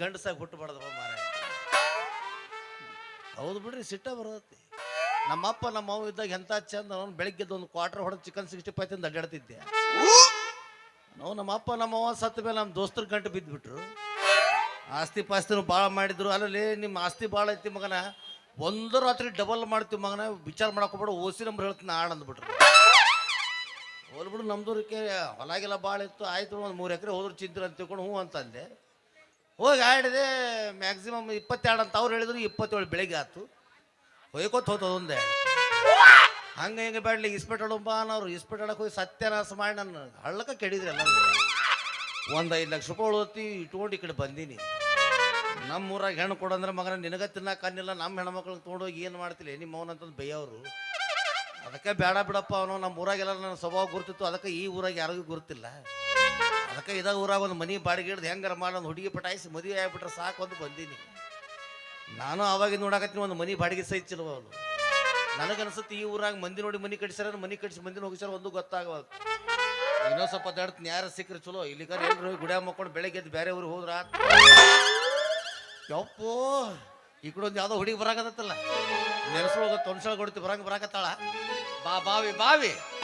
ಗಂಡಸಾಗಿ ಹುಟ್ಟಬಾರ್ದಪ್ಪ ಮಾರ ಹೌದು ಬಿಡ್ರಿ, ಸಿಟ್ಟ ಬರತ್ತೆ. ನಮ್ಮಪ್ಪ ನಮ್ಮ ಅವ್ವ ಇದ್ದಾಗ ಎಂತ ಚಂದ ಅವ್ನು ಬೆಳಿಗ್ಗೆ ಒಂದು ಕ್ವಾರ್ಟರ್ ಹೊಡೆದು ಚಿಕನ್ ಸಿಕ್ಸ್ಟಿ ಫೈವ್ ತಿಂದು ಅಡ್ಡಾಡ್ತಿದ್ದೆ. ನಾವು ನಮ್ಮ ಅಪ್ಪ ನಮ್ಮ ಅವ್ವ ಸತ್ತ ಮೇಲೆ ನಮ್ಮ ದೋಸ್ತರ ಗಂಟು ಬಿದ್ದುಬಿಟ್ರು ಆಸ್ತಿ ಪಾಸ್ತಿನೂ ಭಾಳ ಮಾಡಿದ್ರು. ಅಲ್ಲಲ್ಲಿ ನಿಮ್ಮ ಆಸ್ತಿ ಭಾಳ ಐತಿ ಮಗನ. ಒಂದು ರಾತ್ರಿ ಡಬಲ್ ಮಾಡ್ತೀವಿ ಮಗನ. ವಿಚಾರ ಮಾಡಕೋಬೇಡ, ಓಸಿ ನಂಬರ್ ಹೇಳ್ತೀನಿ ಆಡ್ ಅಂದ್ಬಿಟ್ರು. ಹೋಲ್ಬಿಡು ನಮ್ದು ಹೊಲಾಗೆಲ್ಲ ಭಾಳ ಇತ್ತು. ಆಯ್ತು ಒಂದು ಮೂರು ಎಕರೆ ಹೋದ್ರು ಚಿಂತ್ರ ಅಂತ ತಿಳ್ಕೊಂಡು ಹ್ಞೂ ಅಂತಂದೆ. ಹೋಗಿ ಆಡಿದೆ ಮ್ಯಾಕ್ಸಿಮಮ್ ಇಪ್ಪತ್ತೆರಡು ಅಂತ ಅವ್ರು ಹೇಳಿದ್ರು, ಇಪ್ಪತ್ತೇಳು ಬೆಳಿಗ್ಗೆ ಆಯ್ತು. ಹೋಯ್ಕೊತ್ ಹೋತದ ಒಂದೇ. ಹಂಗೆ ಹಿಂಗೆ ಬೇಡಲಿ ಇಸ್ಪೆಟ್ ಆಡೋಂಬ ಅನ್ನೋರು ಇಸ್ಪೆಟ್ ಆಡಕ್ಕೆ ಹೋಗಿ ಸತ್ಯನಾಶ ಮಾಡಿ ನನ್ನ ಹಳ್ಳಕ್ಕೆ ಕೆಡಿದ್ರಿ ಎಲ್ಲ ಒಂದು ಐದು ಲಕ್ಷ ರೂಪಾಯಿ ಉಳಿತಿ ಇಟ್ಕೊಂಡು ಈ ಕಡೆ ಬಂದೀನಿ. ನಮ್ಮ ಊರಾಗ ಹೆಣ್ಣು ಕೊಡಂದ್ರೆ ಮಗನ ನಿನಗೆ ತಿನ್ನಕ್ಕೆ ಅನ್ನಿಲ್ಲ ನಮ್ಮ ಹೆಣ್ಮಕ್ಳಿಗೆ ತೊಗೊಂಡೋಗಿ ಏನು ಮಾಡ್ತಿಲ್ಲ ನಿಮ್ಮ ಅವನಂತಂದು ಬೈಯವರು. ಅದಕ್ಕೆ ಬೇಡ ಬಿಡಪ್ಪ ಅವನು. ನಮ್ಮ ಊರಾಗೆಲ್ಲ ನನ್ನ ಸ್ವಭಾವ ಗುರ್ತಿತ್ತು. ಅದಕ್ಕೆ ಈ ಊರಾಗ ಯಾರಿಗೂ ಗುರುತಿಲ್ಲ. ಅದಕ್ಕೆ ಇದ ಊರಾಗ ಒಂದು ಮನಿ ಬಾಡಿಗೆ ಹಿಡ್ದು ಹೆಂಗಾರ ಒಂದು ಹುಡುಗಿ ಪಟಾಯಿಸಿ ಮದುವೆ ಆಗ್ಬಿಟ್ರೆ ಸಾಕು ಅಂತ ಬಂದೀನಿ. ನಾನು ಅವಾಗ ನೋಡಾಕತ್ತೀನಿ ಒಂದು ಮನಿ ಬಾಡಿಗೆ ಸಹಿಸಿಲ್ವ ಅವನು ನನಗನ್ಸುತ್ತೆ ಈ ಊರಾಗ ಮಂದಿ ನೋಡಿ ಮನಿ ಕಟ್ಸ್ಯಾರ ಮನಿ ಕಟ್ಸಿ ಮಂದಿನ ಹೋಗಿಸ್ಯಾರ ಒಂದು ಗೊತ್ತಾಗವಾಗ ಇನ್ನೊಂದು ಸ್ವಲ್ಪ ದಡ್ತ ಯಾರು ಸಿಕ್ಕರೆ ಚಲೋ ಇಲ್ಲಿ ಕರೆ ಎಲ್ರು ಹೋಗಿ ಗುಡಿಯಾಗ ಮಕ್ಕೊಂಡು ಬೆಳಗ್ಗೆ ಎದ್ದು ಬೇರೆ ಊರು ಹೋದ್ರ ಯಪ್ಪೋ, ಈ ಕಡೆ ಒಂದು ಯಾವುದೋ ಹುಡುಗಿ ಬರಾಕತ್ತಲ್ಲ ನೆನೆಸೊಳಗ ತೊನ್ಸಳ ಕೊಡ್ತಿ ಬರಂಗ ಬರಾಕತ್ತಾಳ. ಬಾ, ಬಾವಿ ಬಾವಿ.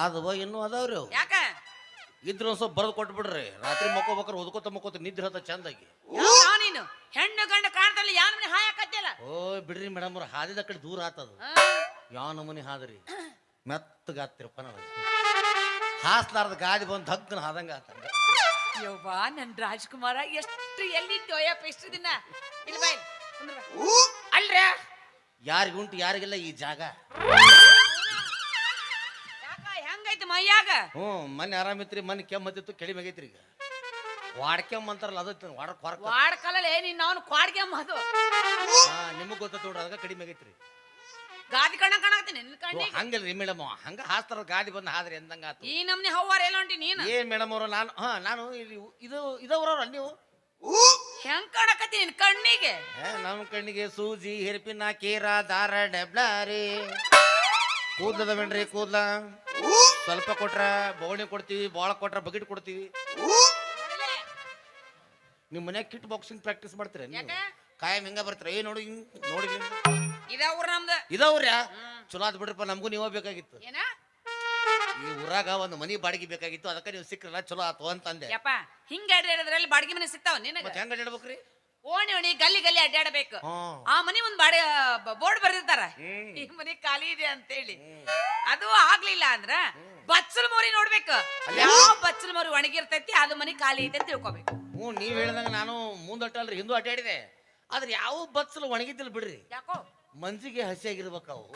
ಆದವ ಇನ್ನೂ ಅದಾವ್ರಿ ಅವು ಯಾಕ? ಇದ್ರ ಒಂದ್ ಸ್ವಲ್ಪ ಬರೆದು ಕೊಟ್ಬಿಡ್ರಿ. ರಾತ್ರಿ ಮಕ್ಕೋಬೇಕಾರೆ ಓದ್ಕೋತ ಮಕ್ಕೋತ ನಿದ್ರೆ ಹತ್ತ ಚಂದಾಗಿ. ಯಾವ ನೀನು? ಹೆಣ್ಣು ಗಂಡ ಕಾಣ್ತಲ್ಲ ಯಾವ ಮನೆ ಹಾಯಕತ್ತಿಲ್ಲ ಓ ಬಿಡ್ರಿ ಮೇಡಮ್ ಅವ್ರ ಹಾದಿದ ಕಡೆ ದೂರ ಆತದ. ಯಾವ ನಮೂನಿ ಹಾದ್ರಿ? ಮೆತ್ತಗಾತಿರಪ್ಪ ನಾವು ಹಾಸ್ಲಾರ್ದ ಗಾದಿ ಬಂದು ಹಗ್ಗನ ಹಾದಂಗ ಆತ ಯವ್ವಾ ನನ್ ರಾಜ್ಕುಮಾರ ಎಷ್ಟು ಎಲ್ಲಿದ್ದು ಅಯ್ಯಪ್ಪ ಎಷ್ಟು ದಿನ. ಇಲ್ಲ ಬಾಯ್. ಅಲ್ರ? ಯಾರಿಗುಂಟು ಯಾರಿಗಿಲ್ಲ ಈ ಜಾಗ. ಮೈಯಾಗ? ಹ್ಞೂ ಮನೆ ಆರಾಮಿತ್ರಿ ಮೊನ್ನೆ ಕೆಮ್ಮತ್ತಿತ್ತು ಕಡಿಮೆ ಆಗೈತ್ರಿ ಈಗ. ವಾಡ್ಕೆಮ್ ಅಂತಾರಲ್ಲ ಅದು ವಾಡಕ್ ವಾಡ್ ವಾಡ್ಕಲ್ಲೇ ನೀನ್ ಅವನು ಕ್ವಾಡ್ಗೆ ಅದು. ನಿಮಗೆ ಗೊತ್ತ ನೋಡ್ರಿ ಅದಕ್ಕೆ ಕಡಿಮೆ ಆಗೈತ್ರಿ. ಗಾದಿ ಕಣ್ಣ ಕಾಣಕತ್ತೀನಿ ನಿನ್ನ ಓ, ಕಣ್ಣಿಗೆ? ಹಂಗಲ್ರಿ ಮೇಡಮ್ ಹಂಗ ಹಾಸ್ತಾರ ಗಾದಿ ಬಂದು ಹಾದ್ರಿ ಎಂದಂಗ ಆತು ಈ ನಮ್ನಿ ಹವ್ವಾರ ಎಲ್ಲ ಹೊಂಟಿ ನೀನು? ಏನ್ ಮೇಡಮ್ ಅವರು ನಾನು ಹಾ ನಾನು ಇಲ್ಲಿ ಇದು ಇದವ್ರವ್ರ ನೀವು? ಹೆಂಗ್ ಕಾಣಕತ್ತಿ ನಿನ್ ಕಣ್ಣಿಗೆ? ಏ, ನಮ್ಮ ಕಣ್ಣಿಗೆ ಸೂಜಿ ಹೆರ್ಪಿನ ಕೀರ ದಾರ ಡೆಬ್ಲಾರಿ. ಕೂದಲದವೇನ್ರಿ ಕೂದ್ಲ. ಸ್ವಲ್ಪ ಕೊಟ್ರ ಬೋಣಿ ಕೊಡ್ತೀವಿ ಬಾಳ ಕೊಟ್ರ ಬಕೆಟ್ ಕೊಡ್ತೀವಿ? ನಿಮ್ಮ ಮನ್ಯಾಗ ಕಿಟ್ ಬಾಕ್ಸಿಂಗ್ ಪ್ರಾಕ್ಟೀಸ್ ಮಾಡ್ತೀರ ನೀವು? ಕಾಯಂ ಹಿಂಗ ಬರ್ತೀರ? ಏ ನೋಡಿ ಹಿಂಗ್ ನೋಡಿ ಇದ ಊರ್ ನಮ್ದು. ಇದಾವ್ರ. ಚಲೋ ಆತ್ ಬಿಡ್ರಪ್ಪ ನಮಗೂ ನೀವ ಬೇಕಾಗಿತ್ತು. ಏನ? ಈ ಊರಾಗ ಒಂದು ಮನಿ ಬಾಡಿಗೆ ಬೇಕಾಗಿತ್ತು ಅದಕ್ಕೆ ನೀವು ಸಿಕ್ರಲ್ಲ ಚಲೋ ಆತು ಅಂತಂದೆ. ಯಪ್ಪ ಹಿಂಗ ಅಲ್ಲಿ ಬಾಡಿಗೆ ಮನೆ ಸಿಗ್ತಾವ ನಿನಗೆ? ಮತ್ತೆ ಹೆಂಗ ಅಡ್ಡಾಡ್ಬೇಕ್ರಿ ಓಣಿ ಓಣಿ ಗಲ್ಲಿ ಗಲ್ಲಿ ಅಡ್ಡಾಡಬೇಕು ಹ್ಮ್ ಆ ಮನಿ ಒಂದ್ ಬಾಡಿ ಬೋರ್ಡ್ ಬರ್ದಿರ್ತಾರ. ಹ್ಮ್. ಈ ಮನಿ ಖಾಲಿ ಇದೆ ಅಂತೇಳಿ. ಅದು ಆಗ್ಲಿಲ್ಲ ಅಂದ್ರ ಬಚ್ಚಲ್ ಮೋರಿ ನೋಡ್ಬೇಕು. ಯಾವ ಬಚ್ಚಲ್ ಮೋರಿ ಒಣಗಿರ್ತೈತಿ ಅದು ಮನಿ ಖಾಲಿ ಐತೆ ಅಂತ ತಿಳ್ಕೊಬೇಕು. ಹ್ಞೂ ನೀವ್ ಹೇಳ್ದಂಗ ನಾನು ಮುಂದಟ್ಟಲ್ರಿ ಹಿಂದೂ ಅಡ್ಡಾಡಿದೆ ಆದ್ರೆ ಯಾವ ಬಚ್ಚಲು ಒಣಗಿದ್ದಿಲ್ಲ ಬಿಡ್ರಿ. ಯಾಕೋ? ಮಂಜಿಗೆ ಹಸಿಯಾಗಿರ್ಬೇಕು ಅವು.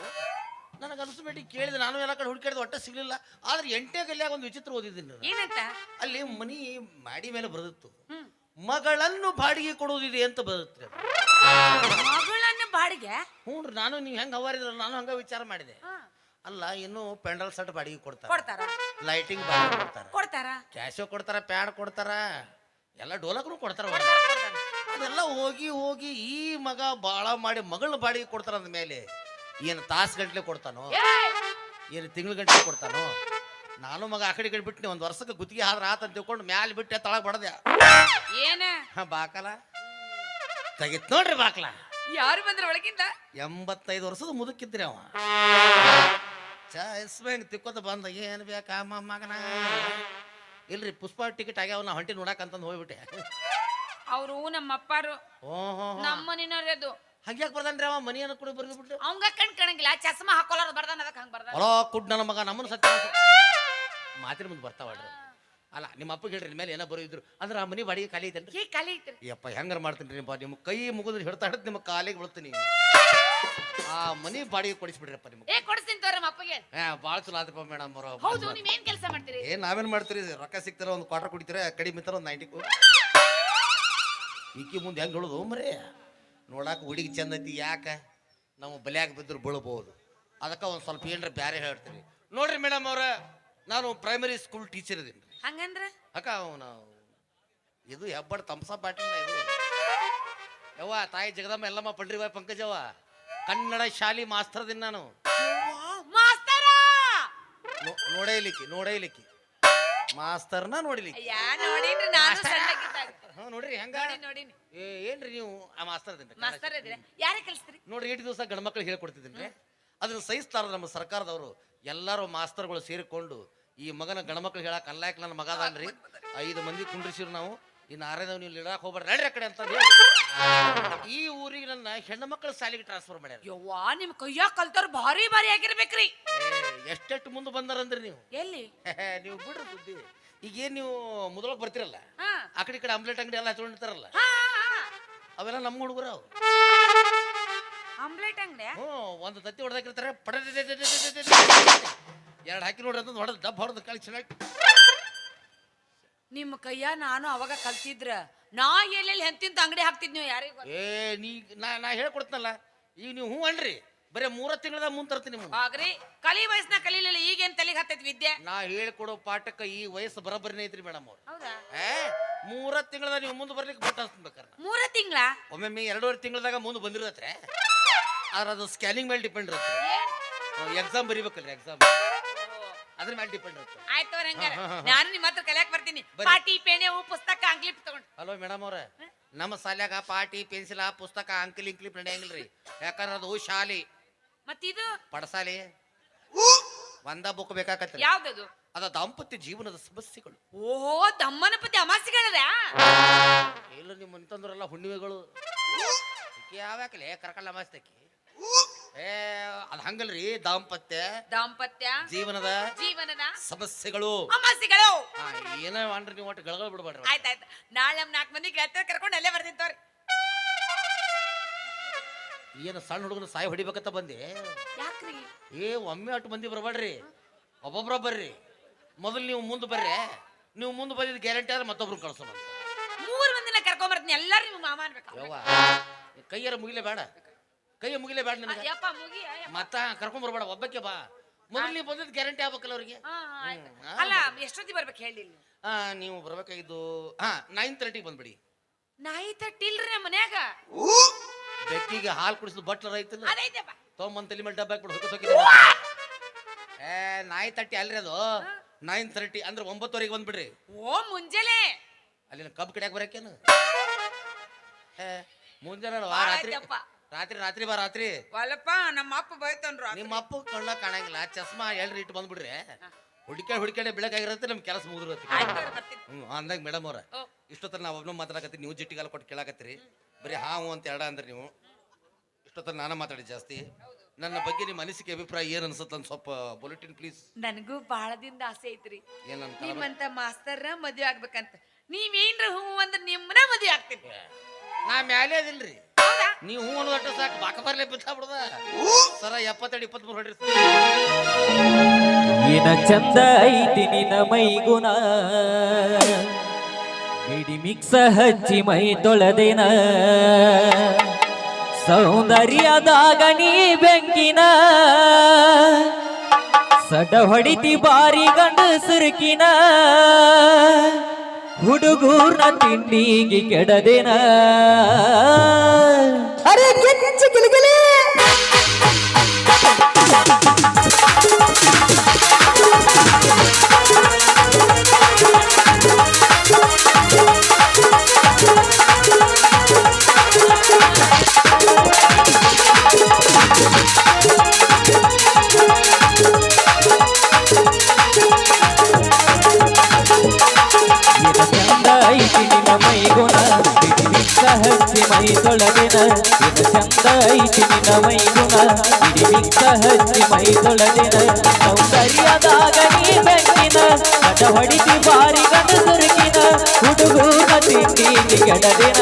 ನನಗೆ ಅನಿಸ್ಬಿಟ್ಟು ಕೇಳಿದೆ ನಾನು ಎಲ್ಲ ಕಡೆ ಹುಡುಕಾಡಿದ ಒಟ್ಟ ಸಿಗ್ಲಿಲ್ಲ. ಆದ್ರೆ ಎಂಟೇ ಗಲ್ಲಿಯಾಗ ಒಂದು ವಿಚಿತ್ರ ಓದಿದ್ದೀನಿ ನಾನು. ಏನಂತ? ಅಲ್ಲಿ ಮನಿ ಮಾಡಿ ಮೇಲೆ ಬರೆದಿತ್ತು. ಮಗಳನ್ನು ಬಾಡಿಗೆ ಕೊಡುವುದಿದೆ ಅಂತ ಬರುತ್ತೆ ಮಗಳನ್ನ ಬಾಡಿಗೆ? ಹ್ಞೂ ನಾನು ನೀವು ಹೆಂಗೆ ಹವಾರಿದ್ರ ನಾನು ಹಂಗ ವಿಚಾರ ಮಾಡಿದೆ. ಅಲ್ಲ ಇನ್ನು ಪೆಂಡಲ್ ಸೆಟ್ ಬಾಡಿಗೆ ಕೊಡ್ತಾರ. ಕೊಡ್ತಾರ? ಲೈಟಿಂಗ್ ಬಾಡಿಗೆ ಕೊಡ್ತಾರ. ಕೊಡ್ತಾರ? ಕ್ಯಾಶೋ ಕೊಡ್ತಾರ ಪ್ಯಾಡ್ ಕೊಡ್ತಾರ ಎಲ್ಲ ಡೋಲಕ್ನು ಕೊಡ್ತಾರ. ಅದೆಲ್ಲ ಹೋಗಿ ಹೋಗಿ ಈ ಮಗ ಬಾಳ ಮಾಡಿ ಮಗಳ ಬಾಡಿಗೆ ಕೊಡ್ತಾರ ಅಂದ ಮೇಲೆ ಏನು ತಾಸು ಗಂಟ್ಲೆ ಕೊಡ್ತಾನೋ! ಏನು ತಿಂಗಳ ಗಂಟೆ ಕೊಡ್ತಾನೋ? ನಾನು ಮಗ ಆ ಕಡೆ ಈ ಕಡೆ ಬಿಟ್ಟು ಒಂದು ವರ್ಷಕ್ಕೆ ಗುತ್ತಿಗೆ ಆದ್ರೆ ಆತ ಅಂತ ತಿಳ್ಕೊಂಡು ಮ್ಯಾಲೆ ಬಿಟ್ಟೆ ತಳಗ ಬಡದೆ. ಏನ? ಹಾ ಬಾಕಲ? ತೆಗಿತ್ ನೋಡ್ರಿ ಬಾಕಲ. ಯಾರು ಬಂದ್ರೆ ಒಳಗಿಂದ? ಎಂಬತ್ತೈದು ವರ್ಷದ ಮುದುಕಿದ್ರಿ ಅವ. ಚಾ ತಿಕ್ಕೋತ ಬಂದ ಏನು ಬೇಕಾ ಮಗನ? ಇಲ್ರಿ ಪುಷ್ಪ ಟಿಕೆಟ್ ಆಗ್ಯಾವ ನಾ ಹೊಂಟಿ ನೋಡಕಂತಂದು ಹೋಗ್ಬಿಟ್ಟೆ. ಅವರು ನಮ್ಮ ಅಪ್ಪಾರು ಓಹೋ ನಮ್ಮ ಅದು ಹಂಗ್ಯಾಕೆ ಬರ್ದಾನ್ರಿ ಅವ? ಮನಿಯನ್ನು ಕೂಡ ಬರ್ದು ಬಿಟ್ಟು ಅವಂಗ ಕಣ್ ಕಣಂಗಿಲ್ಲ ಚಸ್ಮಾ ಹಾಕೋಲಾರ ಬರ್ದಾನ ಅದಕ್ಕೆ ಹಂಗೆ ಬರ್ದ ಹೊಲ ಕುಡ್ ನನ್ನ ಮಗ ನಮ್ಮನ್ನು ಸತ್ಯ ಮಾತಿನ ಮುಂದೆ ಬರ್ತಾವಳ್ರಿ ಅಲ್ಲ ನಿಮ್ಮ ಅಪ್ಪಗೆ ಹೇಳ್ರಿ ಮೇಲೆ ಏನೋ ಬರೋದಿದ್ರು. ಅಂದ್ರೆ ಆ ಮನಿ ಬಾಡಿಗೆ ಖಾಲಿ ಐತೇನ್ರಿ? ಈ ಕಲಿ ಐತ್ರಿ. ಯಪ್ಪ ಹೆಂಗಾರ ಮಾಡ್ತೀನಿ ರೀ ನಿಮ್ಮ ಕೈ ಮುಗಿದ್ರೆ ಹಿಡ್ತಾ ಹಿಡ್ದು ನಿಮ್ಮ ಕಾಲಿಗೆ ಬೀಳ್ತೀನಿ. ಆ ಮನಿ ಬಾಡಿಗೆ ಕೊಡಿಸ್ಬಿಡ್ರಪ್ಪ ನಿಮ್ಗೆ. ಏ ಕೊಡಿಸ್ತೀನಿ ತೋರಿ ನಮ್ಮ ಅಪ್ಪಗೆ. ಹಾ ಭಾಳ ಚಲೋ ಆತಪ್ಪ ಮೇಡಮ್ ಅವರು. ಹೌದು ನೀವ್ ಏನ್ ಕೆಲಸ ಮಾಡ್ತೀರಿ? ಏ ನಾವೇನ್ ಮಾಡ್ತೀರಿ? ರೊಕ್ಕ ಸಿಗ್ತಾರ ಒಂದು ಕ್ವಾರ್ಟರ್ ಕುಡಿತೀರ ಕಡಿಮೆ ತರ ಒಂದು ನೈಂಟಿ ಈಕಿ ಮುಂದೆ ಹೆಂಗ್ ಹೇಳುದು ಮರಿ ನೋಡಾಕ ಹುಡುಗಿ ಚಂದ ಐತಿ ಯಾಕ? ನಾವು ಬಲಿಯಾಗ ಬಿದ್ರು ಬೀಳ್ಬೋದು. ಅದಕ್ಕೆ ಒಂದು ಸ್ವಲ್ಪ ಏನ್ರ ಬ್ಯಾರೆ ಹೇಳ್ತೀರಿ. ನೋಡ್ರಿ ಮೇಡಮ್ ಅವ್ರ ನಾನು ಪ್ರೈಮರಿ ಸ್ಕೂಲ್ ಟೀಚರ್ ಇದೀನಿ. ಹಂಗಂದ್ರ? ಅಕ್ಕ ಅವನು ಇದು ಹೆಬ್ಬಡ್ ತಮ್ಸ ಪಾಟಿನ ಇದು. ಯವ್ವ ತಾಯಿ ಜಗದಮ್ಮ ಎಲ್ಲಮ್ಮ ಪಂಡ್ರಿ ಬಾಯ್ ಪಂಕಜವ್ವ. ಕನ್ನಡ ಶಾಲಿ ಮಾಸ್ತರ್ ಅದೀನಿ ನಾನು. ಮಾಸ್ತರ? ನೋಡೈಲಿಕ್ಕಿ ನೋಡೇ ಇಲಿಕ್ಕಿ ನೋಡೇ ಇಲಿಕ್ಕಿ ಮಾಸ್ತರ್ನ ನೋಡಿಲಿಕ್ಕಿ. ಯಾ ನೋಡಿನ್ರಿ ನಾನು ನೋಡ್ರಿ ಹೆಂಗ? ನೋಡಿ ನೋಡಿನಿ. ಏ ಏನ್ರಿ ನೀವು ಆ ಮಾಸ್ತರ್ ಅದೇನ್ರಿ ಮಾಸ್ತರ್ ಇದ್ರೆ ಯಾರೇ ಕಲಿಸ್ತೀರಿ ನೋಡ್ರಿ ಎಷ್ಟು ದಿವಸ ಗಂಡ ಮಕ್ಳು ಹೇಳ್ಕೊಡ್ತಿದ್ದೀನಿ ಅದನ್ನ ಸಹಿಸ್ತಾರ ನಮ್ಮ ಸರ್ಕಾರದವರು. ಎಲ್ಲಾರು ಮಾಸ್ತರ್ಗಳು ಸೇರಿಕೊಂಡು ಈ ಮಗನ ಗಂಡ ಮಕ್ಳು ಹೇಳಕ್ ಅಲ್ಲಾಕ್ ನನ್ನ ಮಗ ಅದನ್ರಿ. ಐದು ಮಂದಿ ಕುಂಡ್ರಿಸಿರು ನಾವು. ಇನ್ನು ಆರೇದವ್ ನೀವು ಇಡಾಕ್ ಹೋಗ್ಬಾರ್ದು. ನಡ್ರಿ ಆ ಕಡೆ ಅಂತ ಹೇಳಿ. ಈ ಊರಿಗೆ ನನ್ನ ಹೆಣ್ಣು ಮಕ್ಕಳ ಶಾಲೆಗೆ ಟ್ರಾನ್ಸ್ಫರ್ ಮಾಡ್ಯಾರ. ಯವ್ವಾ ನಿಮ್ ಕೈಯಾಗ ಕಲ್ತವ್ರು ಭಾರಿ ಭಾರಿ ಆಗಿರ್ಬೇಕ್ರಿ. ಎಷ್ಟೆಷ್ಟು ಮುಂದೆ ಬಂದಾರಂದ್ರಿ ನೀವು? ಎಲ್ಲಿ? ನೀವು ಬಿಡ್ರಿ ಬುದ್ಧಿ. ಈಗೇನ್ ನೀವು ಮೊದಲೊಳಗೆ ಬರ್ತಿರಲ್ಲ? ಹಾ. ಆ ಕಡೆ ಈ ಕಡೆ ಆಮ್ಲೆಟ್ ಅಂಗಡಿ ಎಲ್ಲ ಹಚ್ಕೊಂಡಿರ್ತಾರಲ್ಲ? ಹಾ. ಅವೆಲ್ಲ ನಮ್ಮ ಹುಡುಗರು ಅವು ಆಮ್ಲೆಟ್ ಅಂಗಡಿ? ಹ್ಞೂ ಒಂದು ತತ್ತಿ ಹೊಡೆದಾಕಿರ್ತಾರೆ. ಪಡ ಎರಡು ಹಾಕಿ ನೋಡ್ರಿ ಅಂತ ಹೊಡೆದು ಡಬ್ಬ ಹೊಡೆದು ಕಳಿ ಚೆನ್ನಾಗಿ ನಿಮ್ಮ ಕೈಯ ನಾನು ಅವಾಗ ಕಲ್ತಿದ್ರ. ನಾ ಎಲ್ಲೆಲ್ಲಿ ಹೆಂತಿಂತ ಅಂಗಡಿ ಹಾಕ್ತಿದ್ ನೀವು ಯಾರಿಗ ಏ ನೀ ನಾ ನಾ ಹೇಳ್ಕೊಡ್ತನಲ್ಲ. ಈಗ ನೀವು ಹ್ಞೂ ಅನ್ರಿ. ಬರೀ ಮೂರ ತಿಂಗಳದ ಮುಂದೆ ತರ್ತೀನಿ ನಿಮ್ಗೆ ಆಗ್ರಿ. ಕಲಿ ವಯಸ್ಸಿನ ಕಲೀಲಿಲ್ಲ ಈಗೇನ್ ತಲೆಗೆ ಹತ್ತೈತಿ ವಿದ್ಯೆ? ನಾ ಹೇಳ್ಕೊಡೋ ಪಾಠಕ್ಕೆ ಈ ವಯಸ್ಸು ಬರೋಬ್ಬರಿನೇ ಐತ್ರಿ ಮೇಡಮ್ ಅವ್ರು. ಹೌದಾ? ಏ ಮೂರ ತಿಂಗಳದ ನೀವು ಮುಂದೆ ಬರ್ಲಿಕ್ಕೆ ಬಟ್ ಮೂರ ತಿಂಗಳ? ಒಮ್ಮೊಮ್ಮೆ ಎರಡೂವರೆ ತಿಂಗಳದಾಗ ಮುಂದೆ ಬಂದಿರತ್ರೆ. ಆದ್ರೆ ಅದು ಸ್ಕ್ಯಾನಿಂಗ್ ಮೇಲೆ ಡಿಪೆಂಡ್ ಇರುತ್ತೆ. ಎಕ್ಸಾಮ್ ಬರಿಬೇಕಲ್ರಿ ಎಕ್ಸಾಮ್ ಅದ್ರ ಮೇಲೆ ಡಿಪೆಂಡ್ ಇರುತ್ತೆ. ಆಯ್ತವ್ರ ಹಂಗಾರ. ನಾನು ನಿಮ್ಮ ಹತ್ರ ಕಲಿಯಾಕ್ ಬರ್ತೀನಿ. ಪಾಟಿ ಪೇಣೆ ಹೂ ಪುಸ್ತಕ ಅಂಕ್ಲಿಪ್ ತಗೊಂಡು. ಹಲೋ ಮೇಡಮ್ ಅವ್ರೆ ನಮ್ಮ ಶಾಲ್ಯಾಗ ಪಾಟಿ ಪೆನ್ಸಿಲ್ ಪುಸ್ತಕ ಅಂಕಲ್ ಇಂಕ್ಲಿಪ್ ನಡೆಯಂಗಿಲ್ರಿ ಯಾಕಂದ್ರೆ ಅದು ಶಾಲಿ. ಮತ್ತಿದು? ಪಡಸಾಲಿ. ಒಂದ ಬುಕ್ ಬೇಕಾಕತ್ರಿ. ಯಾವ್ದದು? ಅದ ದಾಂಪತ್ಯ ಜೀವನದ ಸಮಸ್ಯೆಗಳು. ಓಹೋ ದಮ್ಮನ ಹಂಗಲ್ರಿ ದಾಂಪತ್ಯ ದಾಂಪತ್ಯ ಜೀವನದ ಜೀವನದ ಸಮಸ್ಯೆಗಳು. ಅಮಾಸಿಗಳು ಏನೇ ಮಾಡ್ರಿ ನೀವು ಒಟ್ಟು ಗಳಗಳು ಬಿಡ್ಬೇಡ್ರಿ ಆಯ್ತಾಯ್ತು ನಾಳೆ ನಮ್ ನಾಲ್ಕು ಮಂದಿ ಗೆಳತಿಯರ್ ಕರ್ಕೊಂಡು ಅಲ್ಲೇ ಬರ್ತೀನಿ ತೋರಿ. ಏನು ಸಣ್ಣ ಹುಡುಗನ ಸಾಯಿ ಹೊಡಿಬೇಕಂತ ಬಂದೆ? ಯಾಕ್ರಿ? ಏ ಒಮ್ಮೆ ಅಟ್ಟು ಮಂದಿ ಬರಬೇಡ್ರಿ. ಒಬ್ಬೊಬ್ರ ಬರ್ರಿ. ಮೊದಲು ನೀವು ಮುಂದೆ ಬರ್ರಿ. ನೀವು ಮುಂದೆ ಬಂದಿದ್ದು ಗ್ಯಾರಂಟಿ ಆದ್ರೆ ಮತ್ತೊಬ್ರು ಕಳ್ಸೋಣ ಮೂರು ಮಂದಿನ ಕರ್ಕೊಂಬರ್ತೀನಿ ಎಲ್ಲರೂ ನಿಮ್ಗೆ ನಿಮ್ಮ ಮಾಮ ಅನ್ಬೇಕು. ಯವ್ವ ಕೈಯಾರ ಮುಗಿಲೇ ಬೇಡ. ಕೈಯ ಮುಗಿಲೇ ಬೇಡ ನನಗೆ? ಯಪ್ಪ ಮುಗಿ ಯಪ್ಪ. ಮತ್ತ ಕರ್ಕೊಂಡ್ ಬರ್ಬೇಡ ಒಬ್ಬಕ್ಕೆ ಬಾ. ಮೊದಲು ನೀವು ಬಂದದ್ದು ಗ್ಯಾರಂಟಿ ಆಗ್ಬೇಕಲ್ಲ ಅವ್ರಿಗೆ? ಹಾ, ಹಾ, ಆಯ್ತು. ಹ್ಮ್, ಅಲ್ಲ ಎಷ್ಟೊತ್ತಿಗೆ ಬರ್ಬೇಕು ಹೇಳಿ ಹಾ ನೀವು ಬರ್ಬೇಕಾಗಿದ್ದು ಹಾ ನೈನ್ ತರ್ಟಿಗೆ ಬಂದ್ಬಿಡಿ. ನಾಯಿ ತಟ್ಟಿಲ್ರಿ ನಮ್ಮ ಮನ್ಯಾಗ? ಬೆಕ್ಕಿಗೆ ಹಾಲು ಕುಡಿಸಿದ ಬಟ್ಲ ರೈತಲ್ಲ ಅದೈತಪ್ಪ ತೊಗೊಂಬಂದ್ ತಲೆ ಮೇಲೆ ಡಬ್ಬ ಹಾಕ್ಬಿಟ್ಟು ಹೋಗಿ ಏ ನಾಯಿ ತಟ್ಟಿ ಅಲ್ರಿ ಅದು? ನೈನ್ ತರ್ಟಿ ಅಂದ್ರೆ ಒಂಬತ್ತುವರೆಗೆ ಬಂದ್ಬಿಡ್ರಿ. ಓ ಮುಂಜಾನೆ. ಅಲ್ಲಿನ ಕಬ್ಬು ಕಡಿಯಾಕ ಬರಕೇನು ಏ ಮುಂಜಾನೆ ಅಲ್ವಾ, ಭಾಳ ರಾತ್ರಿ ಆಯ್ತಪ್ಪ. ರಾತ್ರಿ ರಾತ್ರಿ ಬಾ ರಾತ್ರಿ. ಒಲ್ಲಪ್ಪ ನಮ್ಮ ಅಪ್ಪ ಬೈತನ್ರು ನಿಮ್ಮ ಅಪ್ಪ ಕಣ್ಣ ಕಾಣಂಗಿಲ್ಲ. ಚಸ್ಮಾ ಎಲ್ರಿ ಇಟ್ಟು ಬಂದ್ಬಿಡ್ರಿ. ಹುಡುಕ ಹುಡುಕ್ಯಾಡೆ ಬೆಳಕಾಗಿರತ್ತೆ ನಮ್ ಕೆಲಸ ಮುಗಿದಿರತ್ತೆ ಹ್ಮ್ ಅಂದಾಗ ಮೇಡಮ್ ಅವ್ರ. ಇಷ್ಟೊತ್ತರ ನಾವು ಒಬ್ಬನ ಮಾತಾಡಕತ್ತೀವಿ ನೀವು ಜಿಟ್ಟಿಗಾಲ ಕೊಟ್ಟು ಕೇಳಾಕತ್ತೀರಿ. ಬರೀ ಹಾವು ಅಂತ ಎರಡ ಅಂದ್ರೆ ನೀವು. ಇಷ್ಟೊತ್ತರ ನಾನು ಮಾತಾಡಿ ಜಾಸ್ತಿ. ನನ್ನ ಬಗ್ಗೆ ನಿಮ್ಮ ಅನಿಸಿಕೆ ಅಭಿಪ್ರಾಯ ಏನು ಅನ್ಸುತ್ತೆ ಅಂತ ಸ್ವಲ್ಪ ಬುಲೆಟಿನ್ ಪ್ಲೀಸ್. ನನಗೂ ದಿನ ಆಸೆ ಐತ್ರಿ. ಏನಂತ ನಿಮ್ಮಂತ ಮಾಸ್ತರ್ ಮದ್ವೆ ಆಗ್ಬೇಕಂತ. ನೀವೇನ್ರ ಹೂ ಅಂದ್ರೆ ನಿಮ್ಮನ್ನ ಮದ್ವೆ ಆಗ್ತೀನಿ. ನಾ ಮ್ಯಾಲೆ ಅದಿಲ್ರಿ. ನೀವು ಹೂ ಅನ್ನೋದಟ್ಟು ಸಾಕು. ಬಾಕ ಬರ್ಲಿ ಬಿತ್ತಾ ಬಿಡದ. ಸರ ಎಪ್ಪತ್ತೆರಡು ಇಪ್ಪತ್ಮೂರು ಹೊಡ್ರಿ ಏನ ಚಂದ ಐತಿ ನಿನ ಮೈಗುಣ. ಬಿಡಿ ಮಿಕ್ಸ ಹಚ್ಚಿ ಮೈ ತೊಳೆದಿನ. ಸೌಂದರ್ಯದಾಗ ನೀ ಬೆಂಕಿನ. ಸಡ ಹೊಡಿತಿ ಬಾರಿ ಗಂಡ ಸುರುಕಿನ. ಹುಡುಗೂರ್ನ ತಿಂಡಿಗೆ ಕೆಡದೇನ? ಅರೆ ಗಿಚ್ಚಿ ಗಿಲಿಗಿಲಿ ಚಂದ ಮೈ ಗುಣ ಬಿಡಿಬಿಟ್ಟ ಹಚ್ಚಿ ಮೈ ತೊಳಗಿನ ಚಂದ ಐತಿ ಗುಣ ಮೈ ನೀ ಬಾರಿ ಹುಡುಗು ಐತಿ ಗುಣ ಮೈ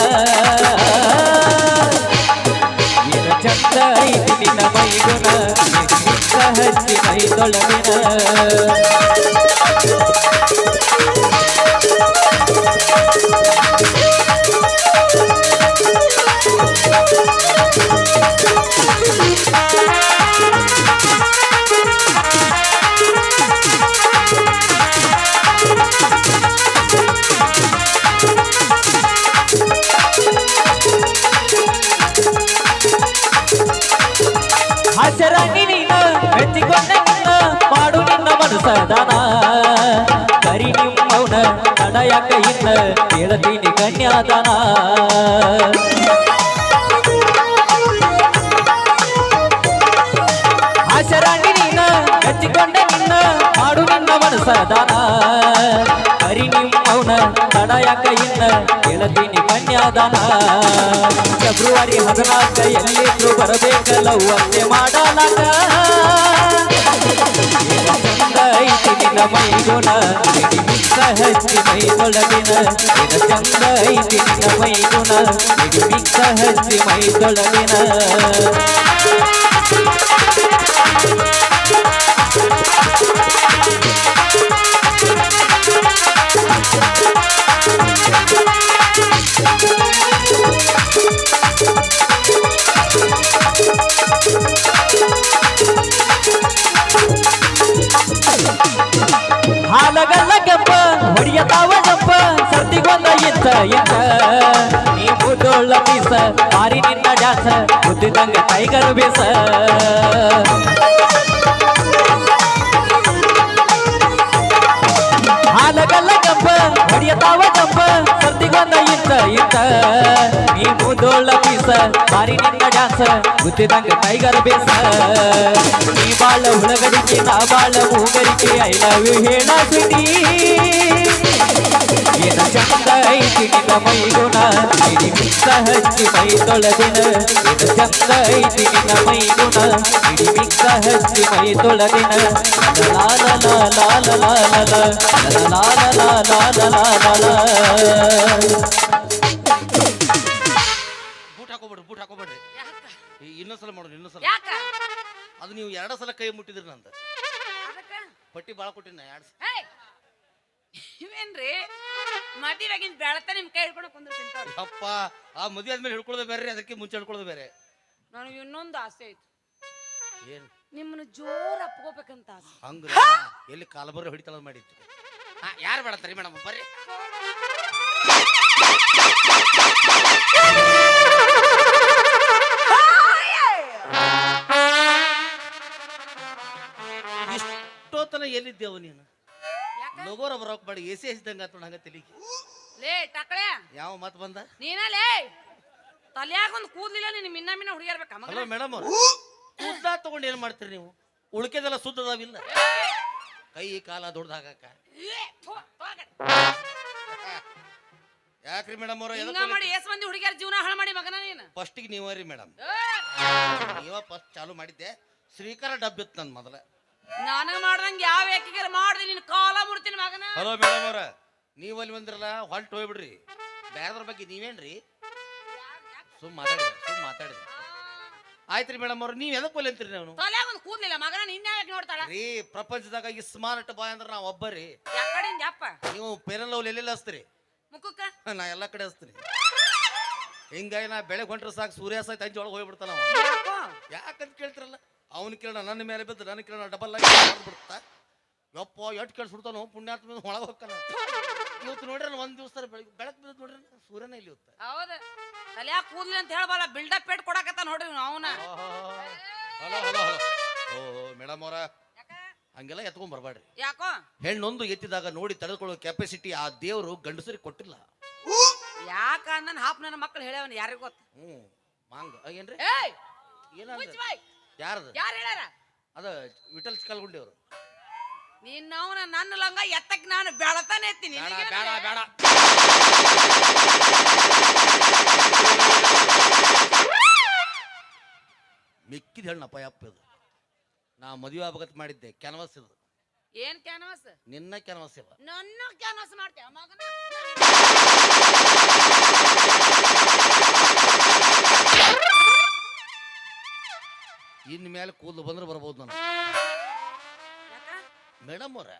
ಹಸರಂಗಿ ನೀನ ಮೆಚ್ಚಿಕೊಂಡ ನಿನ್ನ ಮಾಡು ನಿನ್ನ ಮನಸದಾನ ಕರಿ ನಿಮ್ಮವನ ತಡಯಾಕ ಇನ್ನ ಕೇಳತೀನಿ ಕನ್ಯಾದಾನ ಇನ್ನ ಕೇಳತೀನಿ ಕನ್ಯಾದಾನ ಫೆಬ್ರವರಿ ಹದಿನಾಲ್ಕ ಎಲ್ಲಿದ್ರು ಬರಬೇಕಲ್ಲ ಒಂದೇ ಮಾಡಲಾಗ ಮೈಗುಣ ಹಾಲಗಲ್ಲ ಕೆಂಪ ಹೊಡಿಯತಾವ ಜಂಪ ಸರ್ದಿಗೊಂದ ಇತ್ತ ಇತ್ತ ನೀ ಮುದೋಳ ಪೀಸ ಮಾರಿ ನಿನ್ನ ಡ್ಯಾನ್ಸ ಮುದ್ದಿದಂಗ ಟೈಗರ್ ಬೀಸ ಹಾಲಗಲ್ಲ ಕೆಂಪ ಹೊಡಿಯತಾವ ಜಂಪ ಸರ್ದಿಗೊಂದ ಇತ್ತ ಇತ್ತ ನೀ ಮುದೋಳ ಪೀಸ ಮಾರಿ ನಿನ್ನ ಡ್ಯಾನ್ಸ. ಮುದ್ದಿದಂಗ ಟೈಗರ್ ಬೀಸ. ನೀ ಬಾಳ ಹುಳಗಡಿಕೆ ನಾ ಬಾಳ ಮೂಗರಿಕೆ ಐ ಲವ್ ಯು ಹೇಳ ಸುಡಿ ಏನ ಚಂದ ಐತಿ ನಿನ್ನ ಮೈ ಗುಣ ಇಡಿ ಮಿಕ್ಕ ಹಚ್ಚಿ ಮೈ ತೊಳೆದಿನ ಏನ ಚಂದ ಐತಿ ನಿನ್ನ ಮೈ ಗುಣ ಇಡಿ ಮಿಕ್ಕ ಹಚ್ಚಿ ಮೈ ತೊಳೆದಿನ ಲಾಲ ಲಾಲ ಲಾಲ ಲಾಲ ಲಾಲ ಲಾಲ ಲಾಲ ಲಾಲ ಇನ್ನೊಂದ್ಸಲ ಮಾಡೋಣ ಇನ್ನೊಂದ್ಸಲ ಅದು ನೀವು ಎರಡು ಸಲ ಕೈ ಮುಟ್ಟಿದ್ರಿ ನಂದು. ಪಟ್ಟಿ ಭಾಳ ಕೊಟ್ಟಿನ ಎರಡು! ಇವೇನ್ರಿ? ಮದುವೆಗಿನ ಬೆಳತ ನಿಮ್ ಕೈ ಹಿಡ್ಕೊಂಡು ಕುಂದ್ರ ತಿಂತಾವ್ರಿ ಅಪ್ಪ ಆ ಮದುವೆ ಆದ್ಮೇಲೆ ಹಿಡ್ಕೊಳ್ಳೋದು ಬೇರೆ ಅದಕ್ಕೆ ಮುಂಚೆ ಹಿಡ್ಕೊಳ್ಳೋದು ಬೇರೆ. ನನಗೆ ಇನ್ನೊಂದು ಆಸೆ ಐತಿ. ಏನು? ನಿಮ್ಮನ್ನ ಜೋರ್ ಅಪ್ಕೋಬೇಕಂತ ಆಸೆ. ಹಂಗ ಎಲ್ಲಿ ಕಾಲಬರ ಹೊಡಿತಲ್ಲ ಮಾಡಿತ್ತು ಯಾರು ಬೇಡತ್ತರಿ ಮೇಡಮ್ ಬರ್ರಿ ಇಷ್ಟೋತನ ಎಲ್ಲಿದ್ದೇವು ನೀನು? ಲಗೋರ ಬರೋಕ್ ಬೇಡ ಎಸಿ ಹಚ್ಚಿದಂಗ ಆತು ಹಂಗ ತಲಿಗೆ. ಲೇ ಟಕಳೆ. ಯಾವ ಮತ್ ಬಂದ? ನೀನ ಲೇ. ತಲ್ಯಾಗ ಒಂದು ಕೂದ್ಲಿಲ್ಲ ನೀನು ಮಿನ್ನ ಮಿನ್ನ ಹುಡುಗಿರ್ಬೇಕ ಮಗ ಹಲೋ ಮೇಡಮ್ ಕೂದ್ಲ ತಗೊಂಡು ಏನ್ ಮಾಡ್ತೀರಿ ನೀವು? ಉಳ್ಕೆದೆಲ್ಲ ಸುದ್ದ ಅದಾವಿಲ್ಲ ಕೈ ಕಾಲ ದೊಡ್ಡದಾಗಕ್ಕ ಯಾಕ್ರಿ ಮೇಡಮ್ ಅವ್ರ ಹಿಂಗ ಮಾಡಿ ಎಸ್ ಮಂದಿ ಹುಡುಗಿಯರ ಜೀವನ ಹಾಳು ಮಾಡಿ ಮಗನ ನೀನು? ಫಸ್ಟಿಗೆ ನೀವ ರೀ ಮೇಡಮ್. ಏ! ನೀವ ಫಸ್ಟ್ ಚಾಲು ಮಾಡಿದ್ದೆ. ಶ್ರೀಕಾರ ಡಬ್ಬಿತ್ತು ನನ್ ಮೊದಲ. ನನಗ ಮಾಡ್ದಂಗ ಯಾವ ಏಕಿಗಾರ ಮಾಡ್ದೆ ನಿನ್ ಕಾಲ ಮುಡ್ತೀನಿ ಮಗನ? ಹಲೋ ಮೇಡಮ್ ಅವ್ರ ನೀವ್ ಅಲ್ಲಿ ಬಂದ್ರಲ್ಲ ಹೊಲ್ಟ್ ಹೋಗ್ಬಿಡ್ರಿ. ಬೇರೆದ್ರ ಬಗ್ಗೆ ನೀವೇನ್ರಿ? ಸುಮ್ ಮಾತಾಡಿ ಸುಮ್ ಮಾತಾಡಿ ಆಯ್ತ್ರಿ ಮೇಡಮ್ ಅವ್ರ ನೀವ್ ಎದಕ್ ಒಲೆ ಅಂತೀರಿ ನಾವು ತಲ್ಯಾಗ ಒಂದು ಕೂದ್ಲಿಲ್ಲ ಮಗನ ನಿನ್ನ ಯಾಕೆ ನೋಡ್ತಾಳ? ರೀ ಪ್ರಪಂಚದಾಗ ಈ ಸ್ಮಾರ್ಟ್ ಬಾಯ್ ಅಂದ್ರೆ ನಾವ್ ಒಬ್ಬರಿ. ಯಪ್ಪ? ನೀವು ಪೇರಲ್ ಅವ್ರು ಎಲ್ಲೆಲ್ಲ ಹಚ್ತೀರಿ? ಮುಖಕ್ಕ? ನಾ ಎಲ್ಲ ಕಡೆ ಹಚ್ತೀನಿ. ಹಿಂಗಾಗಿ ನಾ ಬೆಳಗ್ಗೆ ಹೊಂಟ್ರೆ ಸಾಕು ಸೂರ್ಯಾಸ್ತ ಅಂಜಿ ಒಳಗೆ ಹೋಗ್ಬಿಡ್ತಾನ ಯಾಕಂತ ಕೇಳ್ತಿರಲ್ಲ? ಅವನು ಕಿರಣ ನನ್ನ ಮೇಲೆ ಬಿದ್ದು ನನ್ನ ಕಿರಣ ಡಬಲ್ ಆಗಿ ಬಿಡ್ತಾ ಯಪ್ಪ ಎಟ್ ಕೇಳಿಸ್ಬಿಡ್ತಾನೋ ಪುಣ್ಯಾತ್ಮ ಒಳಗೆ ಹೋಗ್ತಾನ. ಇವತ್ತು ನೋಡ್ರಿ ಒಂದ್ ದಿವಸ ಬೆಳಕ್ ಬಿದ್ದು ನೋಡ್ರಿ ಸೂರ್ಯನ ಇಲ್ಲಿ ಹೌದು. ಹೌದ ತಲ್ಯಾಗ ಕೂದ್ಲಿ ಅಂತ ಹೇಳ್ಬಲ್ಲ ಬಿಲ್ಡಪ್ ಪೇಟ್ ಕೊಡಕತ್ತ ನೋಡ್ರಿ ಅವನ. ಹಲೋ ಹಲೋ ಓ ಮೇಡಮ್ ಅವರ. ಹಂಗೆಲ್ಲ ಎತ್ಕೊಂಡ್ ಬರಬೇಡ್ರಿ ಯಾಕೋ? ಹೆಣ್ಣೊಂದು ಎತ್ತಿದಾಗ ನೋಡಿ ತಡೆದುಕೊಳ್ಳೋ ಕೆಪಾಸಿಟಿ ಆ ದೇವರು ಗಂಡಸರಿಗೆ ಕೊಟ್ಟಿಲ್ಲ. ಯಾಕ ನನ್ನ ಹಾಪ್ ನನ್ನ ಮಕ್ಕಳು ಹೇಳ್ಯಾವನ್ ಯಾರಿಗೂ ಗೊತ್ತ? ಹ್ಞೂ ಮಾಂಗ. ಏನ್ರಿ? ಏನಂದ್ರೆ. ಯಾರ್ದು? ಯಾರು ಹೇಳ್ಯಾರ? ಅದು ವಿಠಲ್ ಚಿಕ್ಕಲ್ಗುಂಡಿ ಅವರು. ನಿನ್ನವನ ನನ್ನ ಲಂಗ ಎತ್ತಕ್ಕೆ ನಾನು ಬೆಳತಾನೆ ಎತ್ತೀನಿ ಬೇಡ? ಬೇಡ ಬೇಡ. ಮಿಕ್ಕಿದ ಹೇಳಪ್ಪ ಯಪ್ಪ ಇದು. ನಾ ಮದುವೆ ಅಪಘಾತ ಮಾಡಿದ್ದೆ ಕ್ಯಾನ್ವಾಸ್ ಇದು. ಏನ್ ಕ್ಯಾನ್ವಾಸ್ ನಿನ್ನ ಕ್ಯಾನ್ವಾಸ್ ಇವ ನನ್ನ ಕ್ಯಾನ್ವಾಸ್ ಮಾಡ್ತೇವ ಮಗನ? ಇನ್ ಮೇಲೆ ಕೂದಲು ಬಂದ್ರೆ ಬರ್ಬೋದು ನಾನು. ಮೇಡಮ್ ಅವ್ರ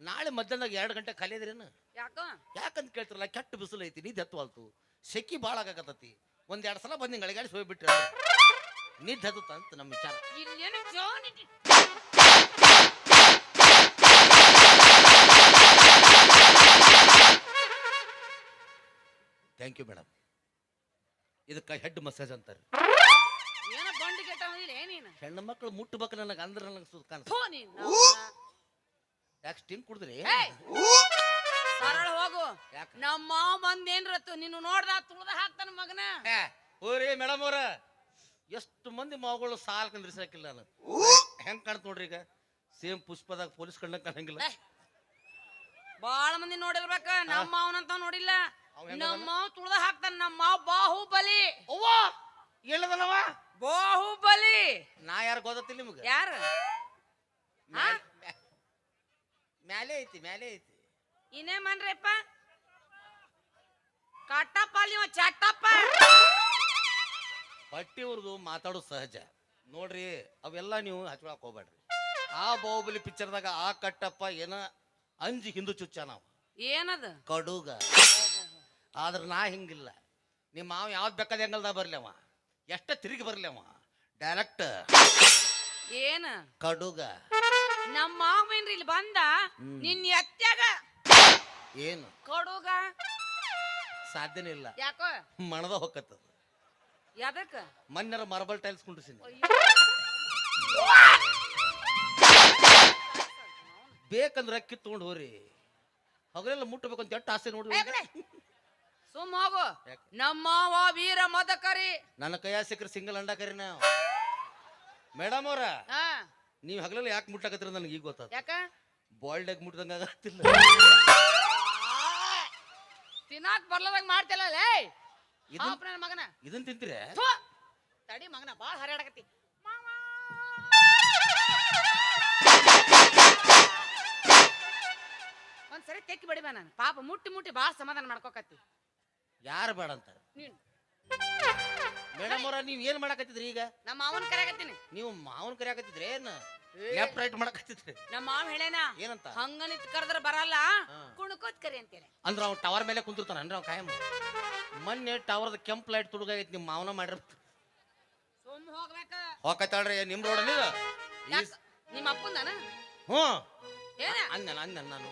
ನಾಳೆ ಮಧ್ಯಾಹ್ನದಾಗ ಎರಡು ಗಂಟೆ ಕಲಿಯದ್ರೇನು ಯಾಕ? ಯಾಕಂತ ಕೇಳ್ತಿರಲ್ಲ ಕೆಟ್ಟ ಬಿಸಿಲು ಐತಿ ನಿದ್ದೆ ಹತ್ತುವಲ್ತು. ಸೆಕಿ ಭಾಳ ಆಗಾಕತ್ತತಿ. ಒಂದ್ ಎರಡು ಸಲ ಬಂದು ಗಳಿಗಾಡಿ ಹೋಗ್ಬಿಟ್ರೆ ನಿದ್ದೆ ಹತ್ತುತ್ತ ಅಂತ ನಮ್ಮ ವಿಚಾರ. ಇಲ್ಲೇನು ಥ್ಯಾಂಕ್ ಯು ಮೇಡಮ್ ಇದಕ್ಕೆ ಹೆಡ್ ಮಸಾಜ್ ಅಂತಾರೆ. ಏನ ಬಂಡಿ ಕೆಟ್ಟ ಬಂದಿಲ್ಲ ನೀನು? ಹೆಣ್ಣು ಮಕ್ಕಳು ಮುಟ್ಟಬೇಕು ನನಗೆ ಅಂದ್ರೆ ನನಗೆ ಸುತ್ತ ಕಾಣಿಸ್ ಥೂ ನೀನು ಯಾಕೆ ಸ್ಟಿಂಗ್ ಕುಡಿದ್ರಿ? ಏಯ್! ಸರಳ ಹೋಗು. ಯಾಕ? ನಮ್ಮ ಮಾವ ಬಂದ್ ಏನ್ರತ್ತು ನೀನು ನೋಡ್ದ ತುಳ್ದ ಹಾಕ್ತಾನ ಮಗನ? ಓರಿ ಮೇಡಮ್ ಅವ್ರ ಎಷ್ಟು ಮಂದಿ ಮಾವುಗಳು ಸಾಲ್ ಕಂದ್ರಿಸಾಕಿಲ್ಲ ನಾನು. ಹೆಂಗ್ ಕಾಣ್ತ ನೋಡ್ರಿ ಈಗ? ಸೇಮ್ ಪುಷ್ಪದಾಗ ಪೊಲೀಸ್ ಕಂಡಂಗ್ ಕಾಣಂಗಿಲ್ಲ. ಏ, ಬಾಳ ಮಂದಿ ನೋಡಿರ್ಬೇಕ ನಮ್ಮ ಮಾವನಂತ ನೋಡಿಲ್ಲ. ಅವ ಹೆಂಗದಾನ? ನಮ್ಮ ಮಾವ ತುಳ್ದ ಹಾಕ್ತಾನ ನಮ್ಮ ಮಾವ ಬಾಹುಬಲಿ. ಅವ್ವ ಹೇಳದನವ ಬಾಹುಬಲಿ. ನಾ ಯಾರು ಗೊತ್ತಿಲ್ಲ ನಿಮ್ಗೆ? ಯಾರು? ಮ್ಯಾಲ್- ಐತಿ ಮ್ಯಾಲೆ ಐತಿ. ಇನ್ನೇ ಮನ್ರಿಪ್ಪ? ಕಟ್ಟಪ್ಪ ನೀವು ಚಟ್ಟಪ್ಪ ಪಟ್ಟಿ ಅವ್ರದ್ದು ಮಾತಾಡೋದು ಸಹಜ. ನೋಡ್ರಿ ಅವೆಲ್ಲ ನೀವು ಹಚ್ಕೊಳಕ್ ಹೋಗ್ಬೇಡ್ರಿ. ಆ ಬಾಹುಬಲಿ ಪಿಕ್ಚರ್ದಾಗ ಆ ಕಟ್ಟಪ್ಪ ಏನ ಅಂಜಿ ಹಿಂದು ಚುಚ್ಚ ನಾವು. ಏನದ? ಕಡುಗ. ಆದ್ರೆ ನಾ ಹಿಂಗಿಲ್ಲ. ನಿಮ್ಮ ಮಾವ ಯಾವ್ದು ಬೇಕಾದ ಹೆಂಗಲ್ದ ಬರ್ಲಿ ಅವ. ಎಷ್ಟ ತಿರುಗಿ ಬರ್ಲಿ ಅವ? ಡೈರೆಕ್ಟ್ ಏನ? ಕಡುಗ. ನಮ್ಮ ಮಾವೇನ್ರಿ ಇಲ್ಲಿ ಬಂದ ನಿನ್ನ ಎತ್ಯಾಗ ಏನು? ಕಡುಗ. ಸಾಧ್ಯನೇ ಇಲ್ಲ ಯಾಕೋ? ಮಣದ ಹೊಕ್ಕತ್ತದ ಯಾದಕ್ಕ ಮನ್ನರ ಮಾರ್ಬಲ್ ಟೈಲ್ಸ್ ಕುಂಡ್ರಿಸಿನಿ. ಬೇಕಂದ್ರೆ ಅಕ್ಕಿ ತಗೊಂಡು ಹೋರಿ. ಹಗಲೆಲ್ಲ ಅಂತ ಎಷ್ಟು ಆಸೆ ನೋಡ್ರಿ ಸುಮ್ ಹೋಗು ಯಾಕೆ? ನಮ್ಮವ ವೀರ ಮದಕರಿ. ನನ್ನ ಕೈಯ ಸಿಕ್ಕರೆ ಸಿಂಗಲ್ ಅಂಡ ಕರಿ ನಾವು. ಮೇಡಮ್ ಅವ್ರ ಹಾ. ನೀವು ಹಗಲಲ್ಲಿ ಯಾಕೆ ಮುಟ್ಟಾಕತ್ತೀರ ನನಗೆ ಈಗ ಗೊತ್ತಾದ ಯಾಕ? ಬಾಯ್ಲ್ಡ್ ಆಗಿ ಮುಟ್ದಂಗ ಆಗತ್ತಿಲ್ಲ. ತಿನ್ನಾಕ್ ಬರ್ಲದಾಗ ಮಾಡ್ತಿಲ್ಲ ಲೇ. ಇದನ್ ನನ್ ಮಗನ. ಇದನ್ ತಿಂತೀರ? ಥು! ತಡಿ ಮಗನ ಬಾಳ ಹರಿಯಾಡಕತ್ತಿ ಒಂದ್ಸರಿ ತೆಕ್ಕಿ ಬಡಿಬ ನಾನು. ಪಾಪ ಮುಟ್ಟಿ ಮುಟ್ಟಿ ಬಾಳ ಸಮಾಧಾನ ಮಾಡ್ಕೋಕತ್ತಿ. ಯಾರು ಬೇಡ ಅಂತಾರೆ ನೀನು. ಮೇಡಮ್ ಅವ್ರ ನೀವ್ ಏನ್ ಮಾಡಕತ್ತಿದ್ರಿ ಈಗ? ನಮ್ಮ ಮಾವನ್ ಕರೆಯಾಕತ್ತೀನಿ. ನೀವು ಮಾವನ್ ಕರಿಯಾಕತ್ತಿದ್ರಿ ಏನ್? ಲೆಫ್ಟ್ ರೈಟ್ ಮಾಡಕತ್ತಿದ್ರಿ? ನಮ್ಮ ಮಾವ ಹೇಳೇನ? ಏನಂತ? ಹಂಗ ನಿಂತ್ ಕರೆದ್ರ ಬರಲ್ಲ. ಹಾ. ಕುಣ್ಕೋತ್ ಕರಿ ಅಂತೇಳಿ. ಅಂದ್ರ ಅವ್ನ ಟವರ್ ಮೇಲೆ ಕುಂತಿರ್ತಾನ ಅಂದ್ರೆ ಅವ್ನ ಕಾಯಂ. ಮೊನ್ನೆ ಟವರ್ದ ಕೆಂಪ್ ಲೈಟ್ ತುಡುಗಾಗೈತಿ ನಿಮ್ಮ ಮಾವನ ಮಾಡಿರ್ಬೇಕು. ಸುಮ್ ಹೋಗ್ಬೇಕ. ಹೋಗತ್ತಾಳ್ರಿ ನಿಮ್ ರೋಡ್ ನೀವು ಯಾಕ್? ನಿಮ್ಮ ಅಪ್ಪಂದನ? ಹ್ಞೂ ಏನ? ಅಂದನ ಅಂದನ ನಾನು.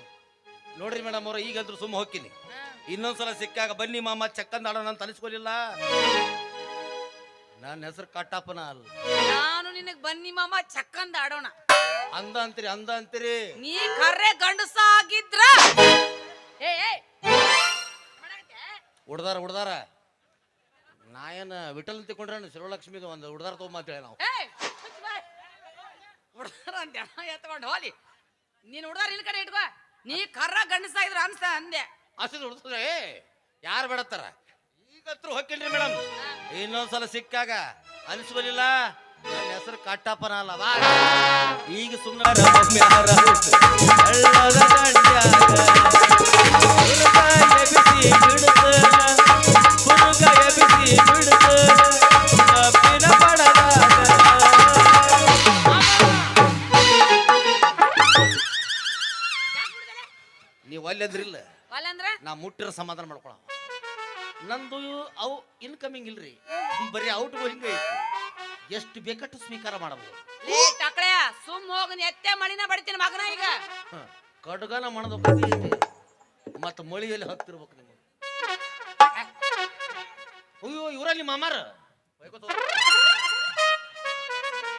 ನೋಡ್ರಿ ಮೇಡಮ್ ಅವ್ರ ಈಗಂದ್ರು ಸುಮ್ಮ ಹೋಗ್ತೀನಿ. ಹಾ. ಇನ್ನೊಂದ್ಸಲ ಸಿಕ್ಕಾಗ ಬನ್ನಿ ಮಾಮ ಚಕ್ಕಂದ ಆಡೋಣ ಅಂತ ಅನಿಸ್ಕೊಲಿಲ್ಲ ನನ್ನ ಹೆಸರು ಕಟ್ಟಪ್ಪನ ಅಲ್ಲ. ನಾನು ನಿನಗ್ ಬನ್ನಿ ಮಾಮ ಚಕ್ಕಂದ ಆಡೋಣ ಅಂದ ಅಂತೀರಿ ಅಂದ ಅಂತೀರಿ. ನೀ ಕರ್ರೆ ಗಂಡಸ ಆಗಿದ್ರ. ಏ ಉಡ್ದಾರ ಉಡ್ದಾರ ನಾ ಏನ ವಿಠಲ್ ಅಂತ ತಿಳ್ಕೊಂಡ್ರೆ ಶಿವಲಕ್ಷ್ಮಿಗೆ ಒಂದು ಉಡ್ದಾರ ಮಾತೇಳಿ ನಾವು. ಹುಡ್ದಾರ ಅಂತ ಎತ್ಕೊಂಡು ಹೋಲಿ ನೀನ್ ಹುಡ್ದಾರ ಇಲ್ಲಿ ಕಡೆ ಇಟ್ಕೋ. ನೀ ಕರ್ರ ಗಂಡಸ ಆಗಿದ್ರ ಅನ್ಸ ಅಂದೆ. ಅಷ್ಟು ಏ ಯಾರು ಬೇಡತ್ತಾರ? ಈಗತ್ರ ಹೊಕ್ಕಿಲ್ರಿ ಮೇಡಮ್ ಇನ್ನೊಂದ್ಸಲ ಸಿಕ್ಕಾಗ ಅನಿಸ್ಬಲಿಲ್ಲ. ನನ್ನ ಹೆಸರು ಕಟ್ಟಪ್ಪನ ಅಲ್ಲ ಬಾ. ಈಗ ಸುಮ್ಮನೆ ಸಮಾಧಾನ ಮಾಡ್ಕೊಳ ನಂದು ಅವು ಇನ್ಕಮಿಂಗ್ ಇಲ್ರಿ. ಬರೀ ಔಟ್ ಗೋಯಿಂಗ್ ಐತಿ. ಎಷ್ಟು ಬೇಕಟ್ಟು ಸ್ವೀಕಾರ ಮಾಡಬಹುದು ಲೇ ಟಕ್ಳೆಯ ಸುಮ್ ಹೋಗ ಎತ್ತೆ ಮಳಿನ ಬಡಿತೀನಿ ಮಗನ ಈಗ. ಹ, ಕಡ್ಗನ ಮಣದ ಮತ್ತ ಮಳಿಯಲ್ಲಿ ಹತ್ತಿರ್ಬೇಕು ನಿಮಗೆ. ಅಯ್ಯೋ ಇವರಲ್ಲಿ ಮಾಮಾರ? ಬೈಕೋತ ಹೋಗ್ತಾರೆ.